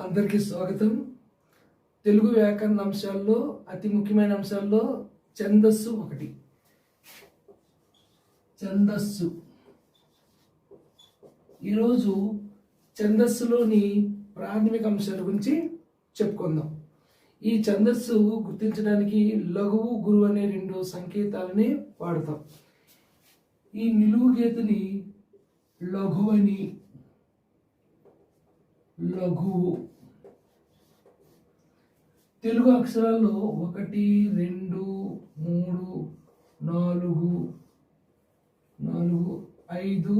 అందరికీ స్వాగతం. తెలుగు వ్యాకరణ అంశాల్లో అతి ముఖ్యమైన అంశాల్లో ఛందస్సు ఒకటి. ఛందస్సు. ఈరోజు ఛందస్సులోని ప్రాథమిక అంశాల గురించి చెప్పుకుందాం. ఈ ఛందస్సు గుర్తించడానికి లఘువు గురువు అనే రెండు సంకేతాలని వాడతాం. ఈ నిలువు గీతని లఘువని లఘువు. తెలుగు అక్షరాల్లో ఒకటి రెండు మూడు నాలుగు నాలుగు ఐదు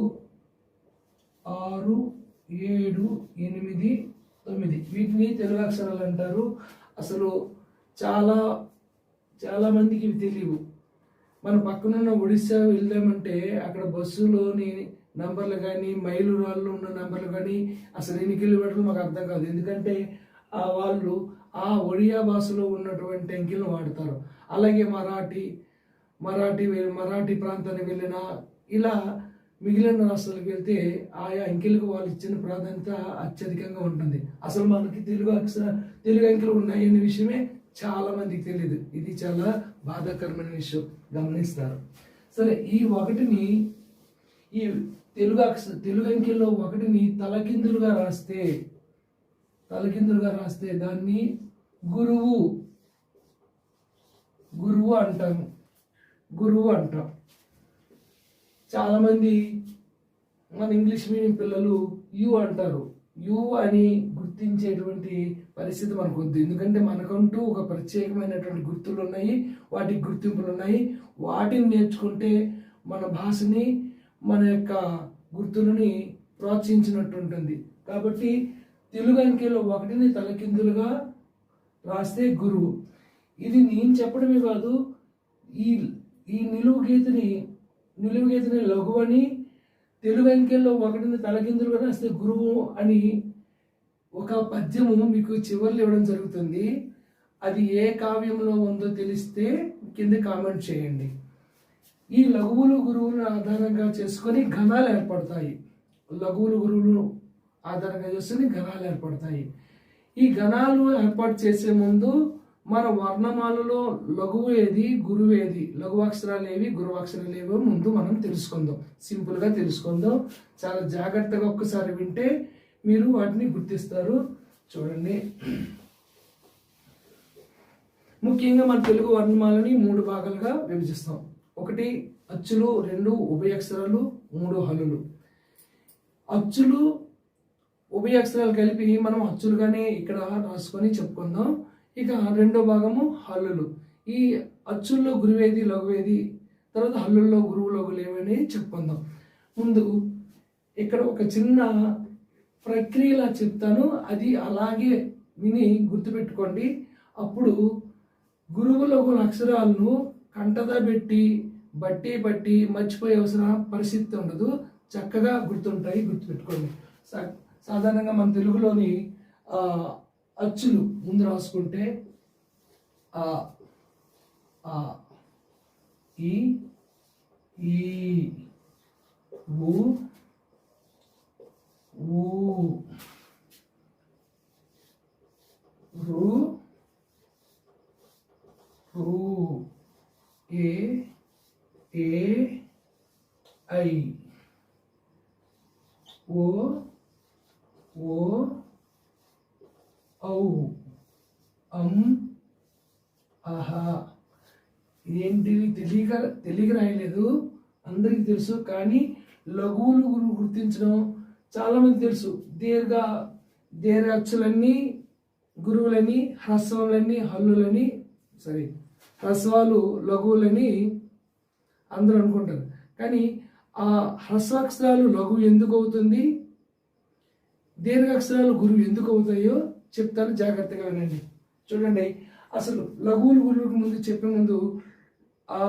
ఆరు ఏడు ఎనిమిది తొమ్మిది. వీటిని తెలుగు అక్షరాలు అంటారు. అసలు చాలా చాలా మందికి ఇవి తెలియవు మన పక్కనున్న ఒడిశా వెళ్దామంటే అక్కడ బస్సులోని నంబర్లు కానీ మైలు రాళ్ళు ఉన్న నంబర్లు కానీ అసలు ఎన్ని కిలోమీటర్లు మాకు అర్థం కాదు. ఎందుకంటే ఆ వాళ్ళు ఆ ఒడియా భాషలో ఉన్నటువంటి అంకెలను వాడతారు. అలాగే మరాఠీ మరాఠీ మరాఠీ ప్రాంతానికి వెళ్ళిన ఇలా మిగిలిన రాష్ట్రాలకు వెళ్తే ఆయా అంకెలకు వాళ్ళు ఇచ్చిన ప్రాధాన్యత అత్యధికంగా ఉంటుంది. అసలు మనకి తెలుగు అక్షర తెలుగు అంకెలు ఉన్నాయనే విషయమే చాలా మందికి తెలియదు ఇది చాలా బాధాకరమైన విషయం. గమనిస్తారు. సరే ఈ ఒకటిని ఈ తెలుగు అక్ష తెలుగు అంకెల్లో ఒకటిని తలకిందులుగా రాస్తే తలకిందులుగా రాస్తే దాన్ని గురువు. గురువు అంటాము. గురువు అంటాం. చాలామంది మన ఇంగ్లీష్ మీడియం పిల్లలు యు అంటారు. యు అని గుర్తించేటువంటి పరిస్థితి మనకు వద్దు ఎందుకంటే మనకంటూ ఒక ప్రత్యేకమైనటువంటి గుర్తులు ఉన్నాయి వాటికి గుర్తింపులు ఉన్నాయి. వాటిని నేర్చుకుంటే మన భాషని మన యొక్క గుర్తులని ప్రోత్సహించినట్టు ఉంటుంది. కాబట్టి తెలుగు అంకెలో ఒకటిని తలకిందులుగా రాస్తే గురువు. ఇది నేను చెప్పడమే కాదు ఈ ఈ నిలువు గీతని నిలువు గీతని లఘువని తెలుగు అంకెల్లో ఒకటిని తలకిందులుగా రాస్తే గురువు అని ఒక పద్యము మీకు చివరిలో ఇవ్వడం జరుగుతుంది. అది ఏ కావ్యంలో ఉందో తెలిస్తే కింద కామెంట్ చేయండి. ఈ లఘువులు గురువులను ఆధారంగా చేసుకొని ఘనాలు ఏర్పడతాయి. లఘువులు గురువులు ఆధారంగా చేసుకొని ఘనాలు ఏర్పడతాయి. ఈ గణాలు ఏర్పాటు చేసే ముందు మన వర్ణమాలలో లఘువు ఏది గురువు ఏది? లఘు అక్షరాలు ఏవి గురువాక్షరాలు ఏవో ముందు మనం తెలుసుకుందాం. సింపుల్గా తెలుసుకుందాం. చాలా జాగ్రత్తగా ఒక్కసారి వింటే మీరు వాటిని గుర్తిస్తారు. చూడండి. ముఖ్యంగా మన తెలుగు వర్ణమాలని మూడు భాగాలుగా విభజిస్తాం. ఒకటి అచ్చులు. రెండు ఉభయక్షరాలు. మూడు హలులు అచ్చులు ఉభయ అక్షరాలు కలిపి మనం అచ్చులుగానే ఇక్కడ రాసుకొని చెప్పుకుందాం. ఇక రెండో భాగము హల్లులు. ఈ అచ్చుల్లో గురువేది లఘువేది తర్వాత హల్లుల్లో గురువు లఘులు ఏమని చెప్పుకుందాం. ముందు ఇక్కడ ఒక చిన్న ప్రక్రియలా చెప్తాను. అది అలాగే విని గుర్తుపెట్టుకోండి. అప్పుడు గురువు లఘుల అక్షరాలను కంటదా పెట్టి బట్టి బట్టి మర్చిపోయే అవసరం పరిస్థితి ఉండదు. చక్కగా గుర్తుంటాయి గుర్తుపెట్టుకోండి. సా- సాధారణంగా మన తెలుగులోని ఆ, అచ్చులు ముందు రాసుకుంటే ఆ ఆ ఈ ఈ ఊ ఊ రు రు ఏ ఏ ఐ ఓ ఓ ఔ అం ఆహా ఏంటివి తెలియక తెలియక రాయలేదు. అందరికీ తెలుసు కానీ లఘువులు గురు గుర్తించడం చాలామంది తెలుసు. దీర్ఘ దీర్ఘ అచ్చులన్నీ గురువులని హ్రస్వములని హల్లులని సారీ హ్రస్వాలు లఘువులని అందరూ అనుకుంటారు. కానీ ఆ హ్రస్వాక్షరాలు లఘు ఎందుకు అవుతుంది? దీర్ఘాక్షరాలు గురువు ఎందుకు అవుతాయో చెప్తాను. జాగ్రత్తగా వినండి. చూడండి అసలు లఘువులు గురువుకు ముందు చెప్పే ముందు ఆ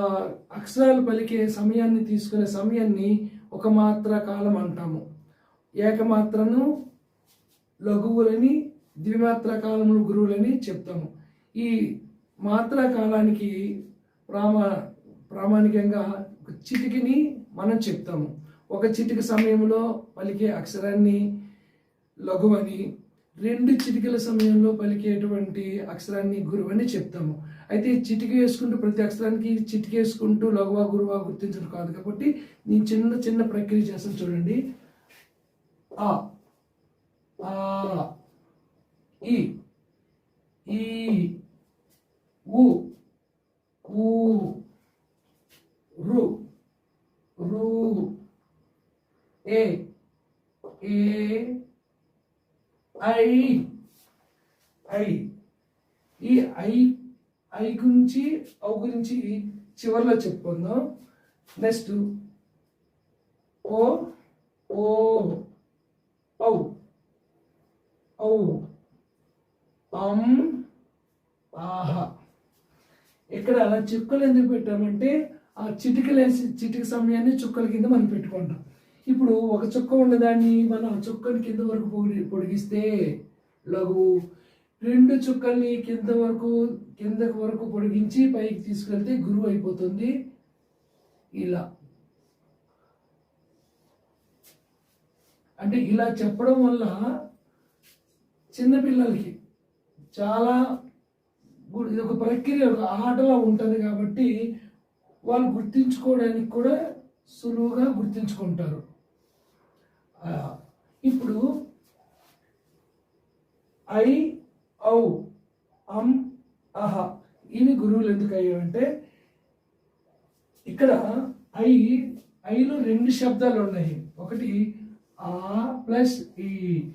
అక్షరాలు పలికే సమయాన్ని తీసుకునే సమయాన్ని ఒక మాత్ర కాలం అంటాము. ఏకమాత్రను లఘువులని ద్విమాత్ర కాలములు గురువులని చెప్తాము. ఈ మాత్రా కాలానికి ప్రామా ప్రామాణికంగా చిటికిని మనం చెప్తాము. ఒక చిటిక సమయంలో పలికే అక్షరాన్ని లఘువని రెండు చిటికల సమయంలో పలికేటువంటి అక్షరాన్ని గురువని చెప్తాము. అయితే చిటిక వేసుకుంటూ ప్రతి అక్షరానికి చిటిక వేసుకుంటూ లఘువా గురువా గుర్తించడం కాదు కాబట్టి నేను చిన్న చిన్న ప్రక్రియ చేస్తాను చూడండి. ఆ ఆ ఈ ఈ ఉ ఊ రు రు ఏ ఏ ఐ ఐ. ఈ ఐ ఐ గురించి ఔ గురించి చివరిలో చెప్పుకుందాం. నెక్స్ట్ ఓ ఓ ఔ. ఔ. అం ఆహా ఇక్కడ అలా చుక్కలు ఎందుకు పెట్టామంటే ఆ చిటికలేసి చిటిక సమయాన్ని చుక్కల కింద మనం పెట్టుకుంటాం. ఇప్పుడు ఒక చుక్క ఉన్నదాన్ని మనం ఆ చుక్కని కింద వరకు పొడి పొడిగిస్తే లఘు రెండు చుక్కల్ని కింద వరకు కింద వరకు పొడిగించి పైకి తీసుకెళ్తే గురువు అయిపోతుంది. ఇలా. అంటే ఇలా చెప్పడం వల్ల చిన్నపిల్లలకి చాలా ఇది ఒక ప్రక్రియ ఒక ఆటలా ఉంటుంది కాబట్టి వాళ్ళు గుర్తించుకోవడానికి కూడా సులువుగా గుర్తించుకుంటారు. ఇప్పుడు ఐ ఔ అం అహ. ఇవి గురువులు ఎందుకు అయ్యాయంటే ఇక్కడ ఐ ఐలో రెండు శబ్దాలు ఉన్నాయి. ఒకటి ఆ ప్లస్ ఈ.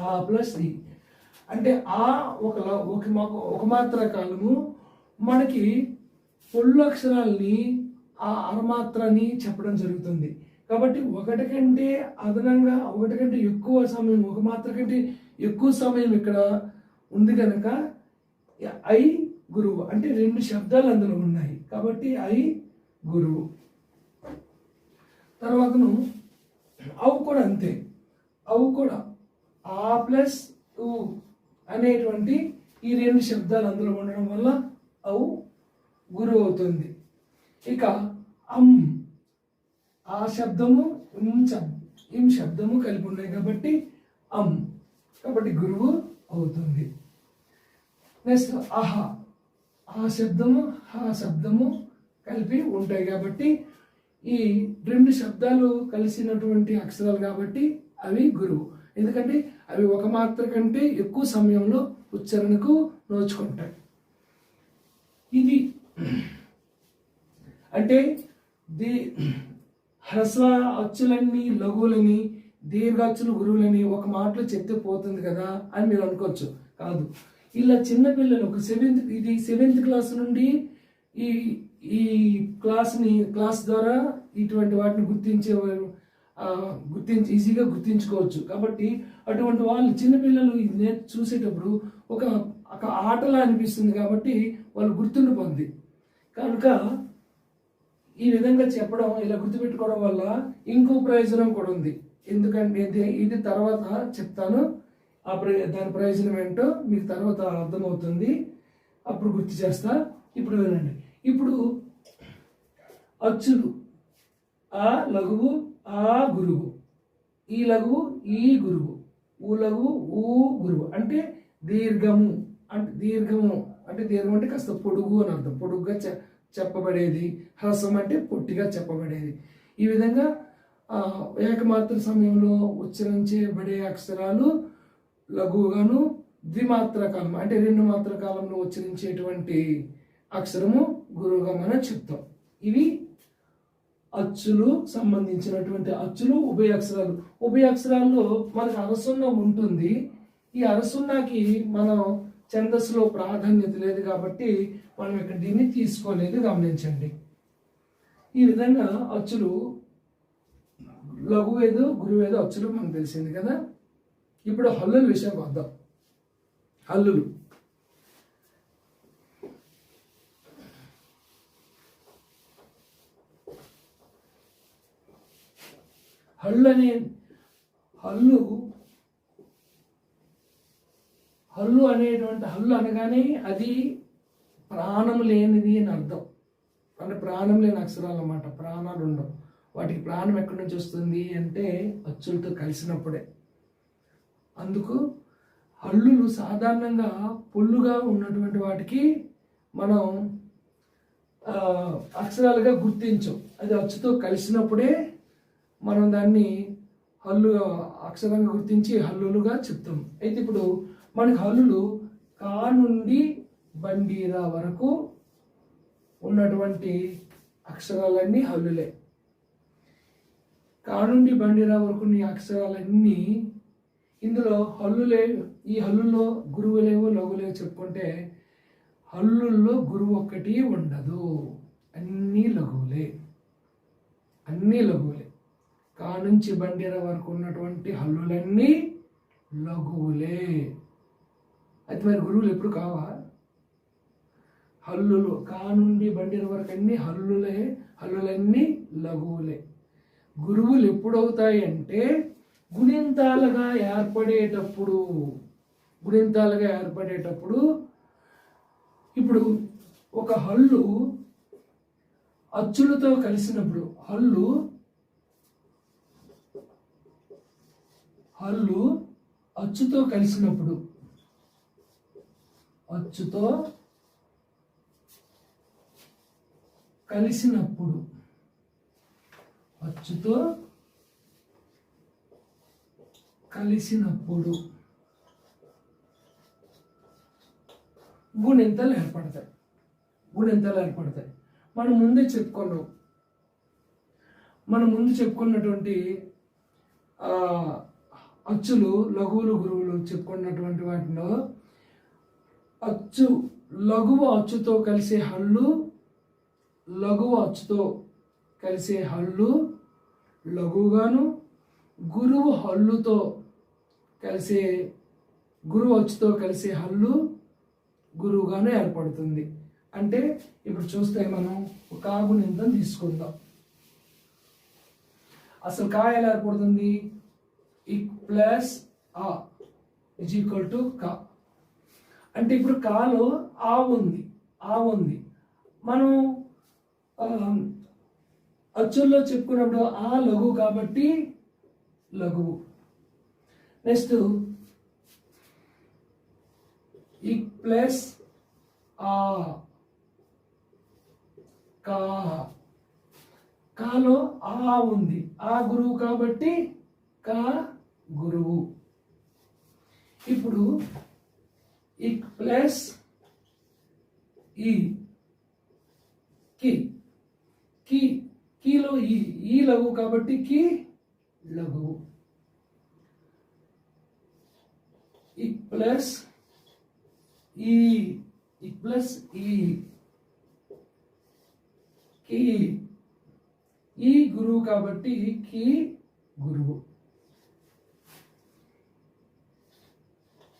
ఆ ప్లస్ ఈ. అంటే ఆ ఒక ఒక ఒక మాత్ర కాలము మనకి పొళ్ళు అక్షరాలని ఆ అరమాత్రని చెప్పడం జరుగుతుంది. కాబట్టి ఒకటి కంటే అదనంగా ఒకటి కంటే ఎక్కువ సమయం ఒక మాత్ర కంటే ఎక్కువ సమయం ఇక్కడ ఉంది కనుక ఐ గురువు అంటే రెండు శబ్దాలు అందులో ఉన్నాయి. కాబట్టి ఐ గురువు. తర్వాతను అవు కూడా అంతే. అవు కూడా ఆ ప్లస్ ఉ అనేటువంటి ఈ రెండు శబ్దాలు అందులో ఉండడం వల్ల అవు గురువు అవుతుంది. ఇక అం ఆ శబ్దము ఉంచం శబ్ ఇం శబ్దము కలిపి ఉన్నాయి కాబట్టి అం. కాబట్టి గురువు అవుతుంది. నెక్స్ట్ అహ. ఆ శబ్దము హా శబ్దము కలిపి ఉంటాయి కాబట్టి ఈ రెండు శబ్దాలు కలిసినటువంటి అక్షరాలు కాబట్టి అవి గురువు. ఎందుకంటే అవి ఒక మాత్ర కంటే ఎక్కువ సమయంలో ఉచ్చారణకు నోచుకుంటాయి. ఇది అంటే ది హ్రస్వ అచ్చులన్నీ లఘువులని దీర్ఘాచులు గురువులని ఒక మాటలో చెప్తే పోతుంది కదా అని మీరు అనుకోవచ్చు. కాదు. ఇలా చిన్నపిల్లలు ఒక సెవెంత్ ఇది సెవెంత్ క్లాస్ నుండి ఈ ఈ క్లాస్ని క్లాస్ ద్వారా ఇటువంటి వాటిని గుర్తించేవారు గుర్తించి ఈజీగా గుర్తించుకోవచ్చు. కాబట్టి అటువంటి వాళ్ళు చిన్నపిల్లలు ఇది చూసేటప్పుడు ఒక ఒక ఆటలా అనిపిస్తుంది కాబట్టి వాళ్ళు గుర్తుండిపోద్ది. కనుక ఈ విధంగా చెప్పడం ఇలా గుర్తుపెట్టుకోవడం వల్ల ఇంకో ప్రయోజనం కూడా ఉంది. ఎందుకంటే ఇది ఇది తర్వాత చెప్తాను. ఆ ప్ర దాని ప్రయోజనం ఏంటో మీకు తర్వాత అర్థమవుతుంది. అప్పుడు గుర్తు చేస్తా. ఇప్పుడు వినండి. ఇప్పుడు అచ్చులు ఆ లఘువు ఆ గురువు. ఈ లఘువు ఈ గురువు. ఊ లఘువు ఊ గురువు. అంటే దీర్ఘము అంటే దీర్ఘము. అంటే దీర్ఘం అంటే కాస్త పొడుగు అని అర్థం. పొడుగుగా చె చెప్పబడేది. హ్రస్వం అంటే పొట్టిగా చెప్పబడేది. ఈ విధంగా ఏకమాత్ర సమయంలో ఉచ్చరించబడే అక్షరాలు లఘువుగాను ద్విమాత్ర కాలం అంటే రెండు మాత్ర కాలంలో ఉచ్చరించేటువంటి అక్షరము గురువుగా మనం చెప్తాం. ఇవి అచ్చులు సంబంధించినటువంటి అచ్చులు ఉభయ అక్షరాలు. ఉభయ అక్షరాల్లో మనకు అరసున్న ఉంటుంది. ఈ అరసున్నకి మనం ఛందస్సులో ప్రాధాన్యత లేదు కాబట్టి మనం ఇక్కడ దీన్ని తీసుకోలేదు గమనించండి. ఈ విధంగా అచ్చులు లఘు గురువేదో అచ్చులు మనకు తెలిసింది కదా. ఇప్పుడు హల్లుల విషయం వద్దాం. హల్లులు. హల్లు అనే హల్లు హల్లు అనేటువంటి హల్లు అనగానే అది ప్రాణం లేనిది అని అర్థం. అంటే ప్రాణం లేని అక్షరాలు అన్నమాట. ప్రాణాలు ఉండవు. వాటికి ప్రాణం ఎక్కడి నుంచి వస్తుంది అంటే అచ్చులతో కలిసినప్పుడే. అందుకు హల్లులు సాధారణంగా పొల్లుగా ఉన్నటువంటి వాటికి మనం అక్షరాలుగా గుర్తించం. అది అచ్చుతో కలిసినప్పుడే మనం దాన్ని హల్లు అక్షరంగా గుర్తించి హల్లులుగా చెప్తాం. అయితే ఇప్పుడు మనకి హల్లులు కా నుండి బండీరా వరకు ఉన్నటువంటి అక్షరాలన్నీ హల్లులే కా నుండి బండిరా వరకు ఉన్న ఈ అక్షరాలన్నీ ఇందులో హల్లులే ఈ హల్లుల్లో గురువులేవో లఘులేవో చెప్పుకుంటే హల్లుల్లో గురువు ఒక్కటి ఉండదు. అన్నీ లఘువులే. అన్నీ లఘువులే. కా నుంచి బండీరా వరకు ఉన్నటువంటి హల్లులన్నీ లఘువులే. అయితే మరి గురువులు ఎప్పుడు కావా? హల్లులు. కా నుండి వరకు అన్ని హల్లులే హల్లులన్నీ లఘువులే. గురువులు ఎప్పుడవుతాయి అంటే గుణింతాలుగా ఏర్పడేటప్పుడు గుణింతాలుగా ఏర్పడేటప్పుడు ఇప్పుడు ఒక హల్లు అచ్చులతో కలిసినప్పుడు హల్లు హల్లు అచ్చుతో కలిసినప్పుడు అచ్చుతో కలిసినప్పుడు అచ్చుతో కలిసినప్పుడు గుణింతలు ఏర్పడతాయి. గుణింతలు ఏర్పడతాయి. మనం ముందే చెప్పుకున్నాం. మనం ముందు చెప్పుకున్నటువంటి అచ్చులు లఘువులు గురువులు చెప్పుకున్నటువంటి వాటిలో అచ్చు లఘువ అచ్చుతో కలిసే హల్లు లఘువు అచ్చుతో కలిసే హల్లు లఘువుగాను గురువు హల్లుతో కలిసే గురువు అచ్చుతో కలిసే హల్లు గురువుగాను ఏర్పడుతుంది. అంటే ఇప్పుడు చూస్తే మనం ఒక కాగుణింతం తీసుకుందాం. అసలు కా ఎలా ఏర్పడుతుంది? ఇక్ ప్లస్ ఆ ఇజ్ ఈక్వల్ టు కా. అంటే ఇప్పుడు కాలో ఆ ఉంది ఆ ఉంది. మనం అచ్చుల్లో చెప్పుకున్నప్పుడు ఆ లఘు కాబట్టి లఘువు నెక్స్ట్ ఈ ప్లస్ ఆ కా. కాలో ఆ ఉంది ఆ గురువు కాబట్టి కా గురువు. ఇప్పుడు ఇక్ ప్లస్ ఈ కి కి కీలో ఈ ఈ లఘు కాబట్టి కి లఘు ఇక్ ప్లస్ ఈ ఇక్ ప్లస్ ఈ కి ఈ గురువు కాబట్టి కి గురువు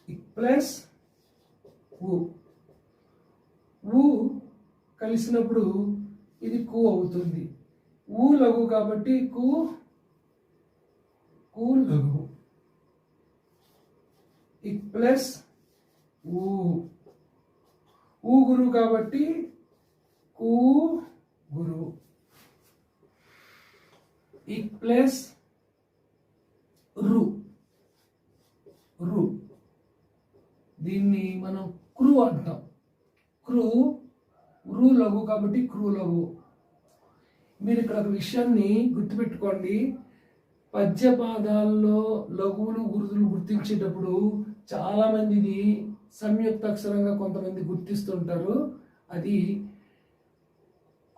ఇక్ ప్లస్ ఊ. ఊ కలిసినప్పుడు ఇది కు అవుతుంది. ఊ లఘు కాబట్టి కు కు లఘు. ఇక్ ప్లస్ ఊ. ఊ గురువు కాబట్టి కు గురు. ఇక్ ప్లస్ రు. రు. దీన్ని మనం క్రూ అంటాం. క్రూ రు లఘు కాబట్టి క్రూ లఘు. మీరు ఇక్కడ ఒక విషయాన్ని గుర్తుపెట్టుకోండి. పద్యపాదాల్లో లఘువులు గురుతులు గుర్తించేటప్పుడు చాలా ఇది సంయుక్త అక్షరంగా కొంతమంది గుర్తిస్తుంటారు. అది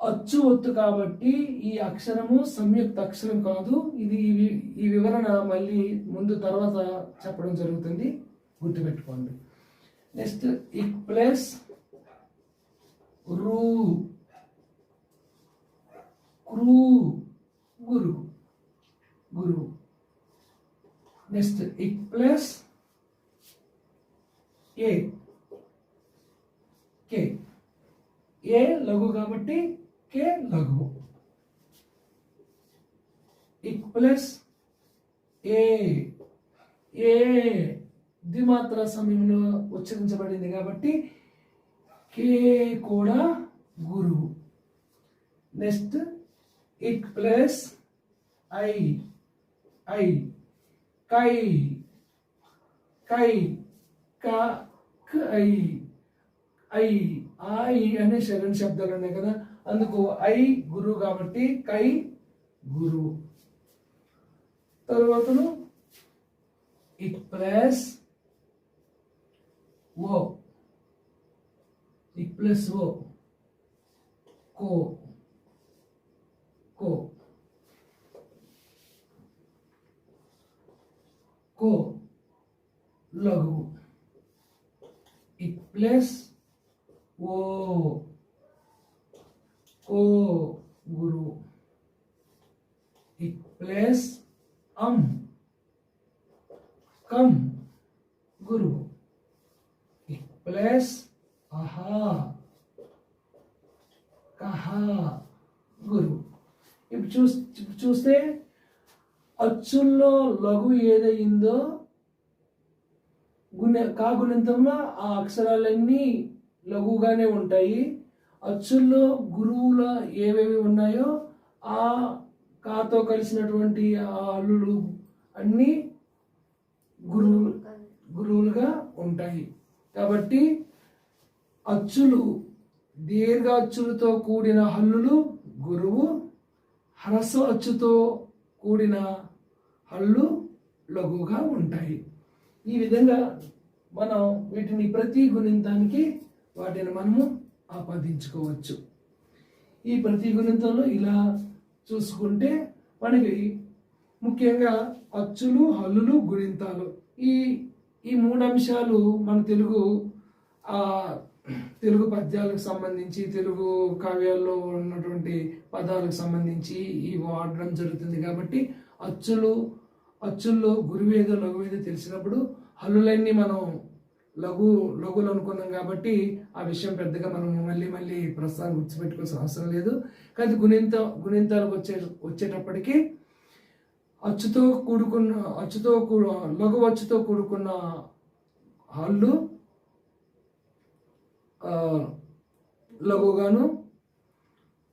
అచ్చు ఒత్తు కాబట్టి ఈ అక్షరము సంయుక్త అక్షరం కాదు. ఇది ఈ ఈ వివరణ మళ్ళీ ముందు తర్వాత చెప్పడం జరుగుతుంది. గుర్తుపెట్టుకోండి. నెక్స్ట్ ఇక్ ప్లస్ రూ. క్రూ. గురు. గురు. నెక్స్ట్ ఇక్ ప్లస్ ఏ. కే. ఏ లఘు కాబట్టి కే లఘు. ఇక్ ప్లస్ ఏ. ఏ. ద్విమాత్ర సమయంలో ఉచ్చరించబడింది కాబట్టి కే కూడా గురువు. నెక్స్ట్ ఇక్ ప్లస్ ఐ ఐ కై కై క ఐ ఐ ఐ అనే శరణ్ శబ్దాలు ఉన్నాయి కదా. అందుకు ఐ గురువు కాబట్టి కై గురు తర్వాత ఇక్ ప్లస్ ఓ ఇక్ ప్లస్ ఓ కో కో కో లఘు ఇక్ ప్లస్ ఓ కో గురు ఇక్ ప్లస్ అమ్ కమ్ గురు ప్లస్ అహా కహా. గురు. ఇప్పుడు చూ చూస్తే అచ్చుల్లో లఘు ఏదయిందో గుణ కాగుణితంలో ఆ అక్షరాలన్నీ లఘుగానే ఉంటాయి. అచ్చుల్లో గురువుల ఏవేవి ఉన్నాయో ఆ కాతో కలిసినటువంటి ఆ అల్లులు అన్నీ గురువులు గురువులుగా ఉంటాయి. కాబట్టి అచ్చులు దీర్ఘ అచ్చులతో కూడిన హల్లులు గురువు హ్రస్వ అచ్చుతో కూడిన హల్లు లఘువుగా ఉంటాయి. ఈ విధంగా మనం వీటిని ప్రతి గుణింతానికి వాటిని మనము ఆపాదించుకోవచ్చు. ఈ ప్రతి గుణింతంలో ఇలా చూసుకుంటే మనకి ముఖ్యంగా అచ్చులు హల్లులు గుణింతాలు ఈ ఈ మూడు అంశాలు మన తెలుగు తెలుగు పద్యాలకు సంబంధించి తెలుగు కావ్యాల్లో ఉన్నటువంటి పదాలకు సంబంధించి ఈ వాడడం జరుగుతుంది కాబట్టి అచ్చులు అచ్చుల్లో గురువేదో లఘువేద తెలిసినప్పుడు హల్లులన్నీ మనం లఘు లఘులు అనుకున్నాం కాబట్టి ఆ విషయం పెద్దగా మనం మళ్ళీ మళ్ళీ ప్రస్తుతాన్ని గుర్తుపెట్టుకోవాల్సిన అవసరం లేదు. కానీ గుణింత గుణింతాలకు వచ్చే వచ్చేటప్పటికీ అచ్చుతో కూడుకున్న అచ్చుతో కూడు లఘు అచ్చుతో కూడుకున్న హల్లు లఘుగాను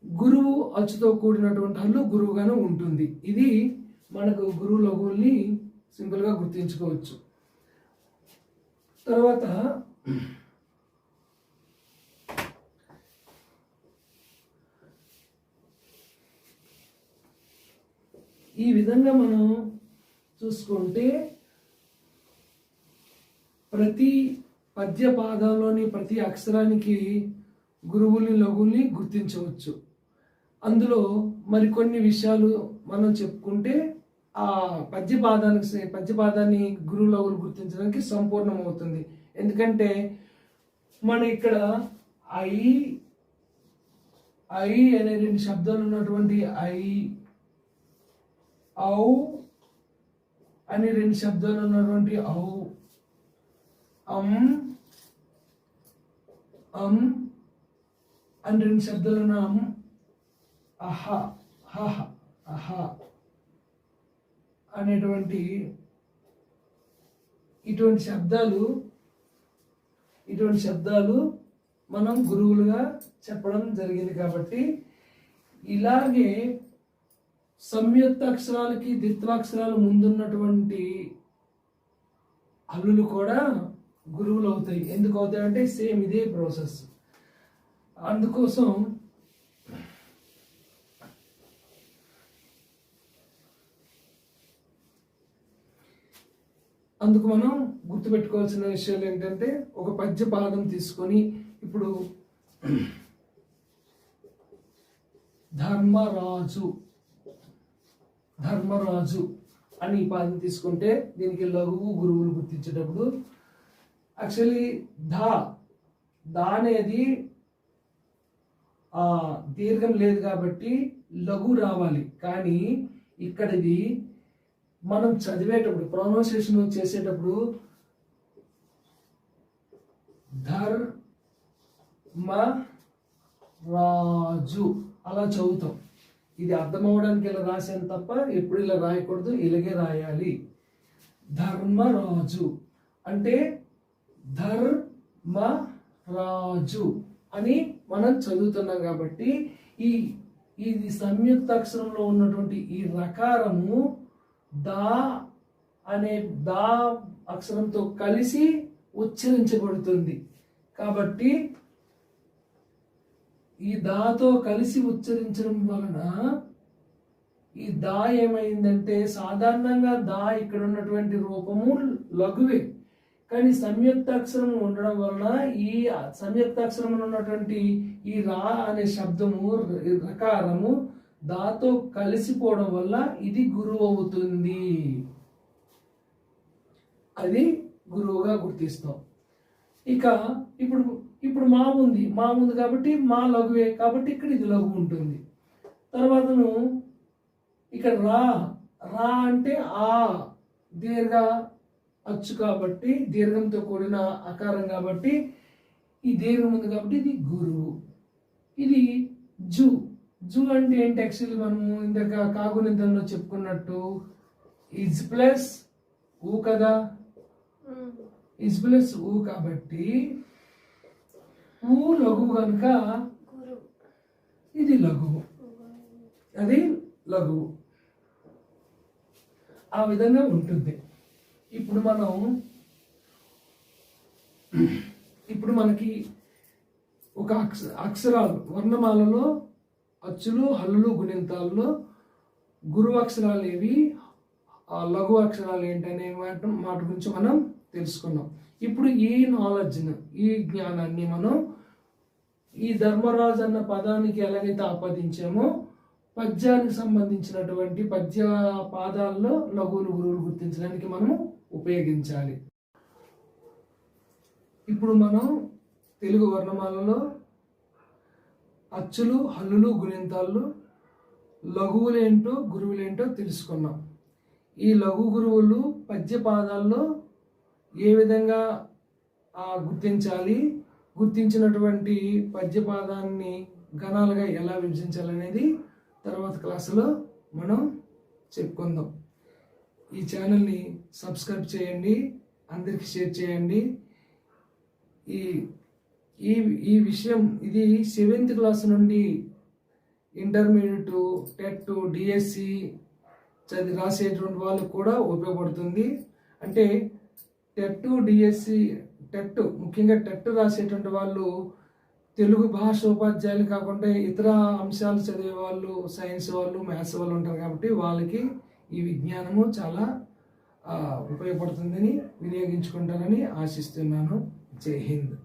గురువు అచ్చుతో కూడినటువంటి హల్లు గురువుగాను ఉంటుంది. ఇది మనకు గురువు లఘువుల్ని సింపుల్గా గుర్తించుకోవచ్చు. తర్వాత ఈ విధంగా మనం చూసుకుంటే ప్రతి పద్య పాదంలోని ప్రతి అక్షరానికి గురువుల్ని లఘువుల్ని గుర్తించవచ్చు. అందులో మరికొన్ని విషయాలు మనం చెప్పుకుంటే ఆ పద్యపాదానికి పద్యపాదాన్ని గురువు లఘువులు గుర్తించడానికి సంపూర్ణమవుతుంది. ఎందుకంటే మన ఇక్కడ ఐ ఐ అనే రెండు శబ్దాలు ఉన్నటువంటి ఐ ఔ అనే రెండు శబ్దాలు ఉన్నటువంటి ఔ అం అం అని రెండు శబ్దాలు ఉన్న అమ్ అహ హహ అహ అనేటువంటి ఇటువంటి శబ్దాలు ఇటువంటి శబ్దాలు మనం గురువులుగా చెప్పడం జరిగింది కాబట్టి ఇలాగే సంయుక్త అక్షరాలకి ద్విత్వాక్షరాలు ముందున్నటువంటి అల్లులు కూడా గురువులు అవుతాయి. ఎందుకు అవుతాయంటే సేమ్ ఇదే ప్రాసెస్. అందుకోసం అందుకు మనం గుర్తుపెట్టుకోవాల్సిన విషయాలు ఏంటంటే ఒక పద్య పాదం తీసుకొని ఇప్పుడు ధర్మరాజు ధర్మరాజు అని ఈ పాదం తీసుకుంటే దీనికి లఘువు గురువులు గుర్తించేటప్పుడు యాక్చువల్లీ ధా దా అనేది దీర్ఘం లేదు కాబట్టి లఘు రావాలి. కానీ ఇక్కడిది మనం చదివేటప్పుడు ప్రొనౌన్సియేషన్ చేసేటప్పుడు ధర్మ రాజు అలా చదువుతాం. ఇది అర్థం అవడానికి ఇలా రాశాను తప్ప ఎప్పుడు ఇలా రాయకూడదు ఇలాగే రాయాలి. ధర్మరాజు. అంటే ధర్మ రాజు అని మనం చదువుతున్నాం కాబట్టి ఈ ఇది సంయుక్త అక్షరంలో ఉన్నటువంటి ఈ రకారము దా అనే దా అక్షరంతో కలిసి ఉచ్చరించబడుతుంది. కాబట్టి ఈ దాతో కలిసి ఉచ్చరించడం వలన ఈ దా ఏమైందంటే సాధారణంగా దా ఇక్కడ ఉన్నటువంటి రూపము లఘువే. కానీ సంయుక్తాక్షరం ఉండడం వలన ఈ సంయుక్తాక్షరం ఉన్నటువంటి ఈ రా అనే శబ్దము రకారము దాతో కలిసిపోవడం వల్ల ఇది గురువు అవుతుంది. అది గురువుగా గుర్తిస్తాం. ఇక ఇప్పుడు ఇప్పుడు మా ఉంది మా ఉంది కాబట్టి మా లఘువే కాబట్టి ఇక్కడ ఇది లఘు ఉంటుంది. తర్వాతను ఇక్కడ రా రా అంటే ఆ దీర్ఘ అచ్చు కాబట్టి దీర్ఘంతో కూడిన ఆకారం కాబట్టి ఈ దీర్ఘం ఉంది కాబట్టి ఇది గురువు. ఇది జు జు అంటే ఏంటి యాక్చువల్లీ మనము ఇందాక కాగునిద్దంలో చెప్పుకున్నట్టు ఇజ్ ప్లస్ ఊ కదా? ఇజ్ ప్లస్ ఊ కాబట్టి ఊ లఘు కనుక ఇది లఘువు అది లఘువు ఆ విధంగా ఉంటుంది. ఇప్పుడు మనం ఇప్పుడు మనకి ఒక అక్ష అక్షరాలు వర్ణమాలలో అచ్చులు హల్లులు గుణింతాల్లో గురువు అక్షరాలు ఏవి లఘు అక్షరాలు ఏంటనే మాట మాట గురించి మనం తెలుసుకున్నాం. ఇప్పుడు ఈ నాలెడ్జ్ను ఈ జ్ఞానాన్ని మనం ఈ ధర్మరాజు అన్న పదానికి ఎలాగైతే ఆపాదించామో పద్యానికి సంబంధించినటువంటి పద్య పాదాల్లో లఘువులు గురువులు గుర్తించడానికి మనము ఉపయోగించాలి. ఇప్పుడు మనం తెలుగు వర్ణమాలలో అచ్చులు హల్లులు గుణింతాలు లఘువులేంటో గురువులేంటో తెలుసుకున్నాం. ఈ లఘు గురువులు పద్య పాదాల్లో ఏ విధంగా ఆ, గుర్తించాలి? గుర్తించినటువంటి పద్యపాదాన్ని గణాలుగా ఎలా విభజించాలనేది తర్వాత క్లాసులో మనం చెప్పుకుందాం. ఈ ఛానల్ని సబ్స్క్రైబ్ చేయండి అందరికి షేర్ చేయండి. ఈ ఈ ఈ విషయం ఇది సెవెంత్ క్లాస్ నుండి ఇంటర్మీడియట్ టెట్ డిఎస్సి చదివి రాసేటువంటి వాళ్ళకు కూడా ఉపయోగపడుతుంది. అంటే టెట్ డిఎస్సి టెట్ ముఖ్యంగా టెట్ రాసేటువంటి వాళ్ళు తెలుగు భాష ఉపాధ్యాయులు కాకుండా ఇతర అంశాలు చదివే వాళ్ళు సైన్స్ వాళ్ళు మ్యాథ్స్ వాళ్ళు ఉంటారు కాబట్టి వాళ్ళకి ఈ విజ్ఞానము చాలా ఉపయోగపడుతుందని వినియోగించుకుంటారని ఆశిస్తున్నాను. జై హింద్.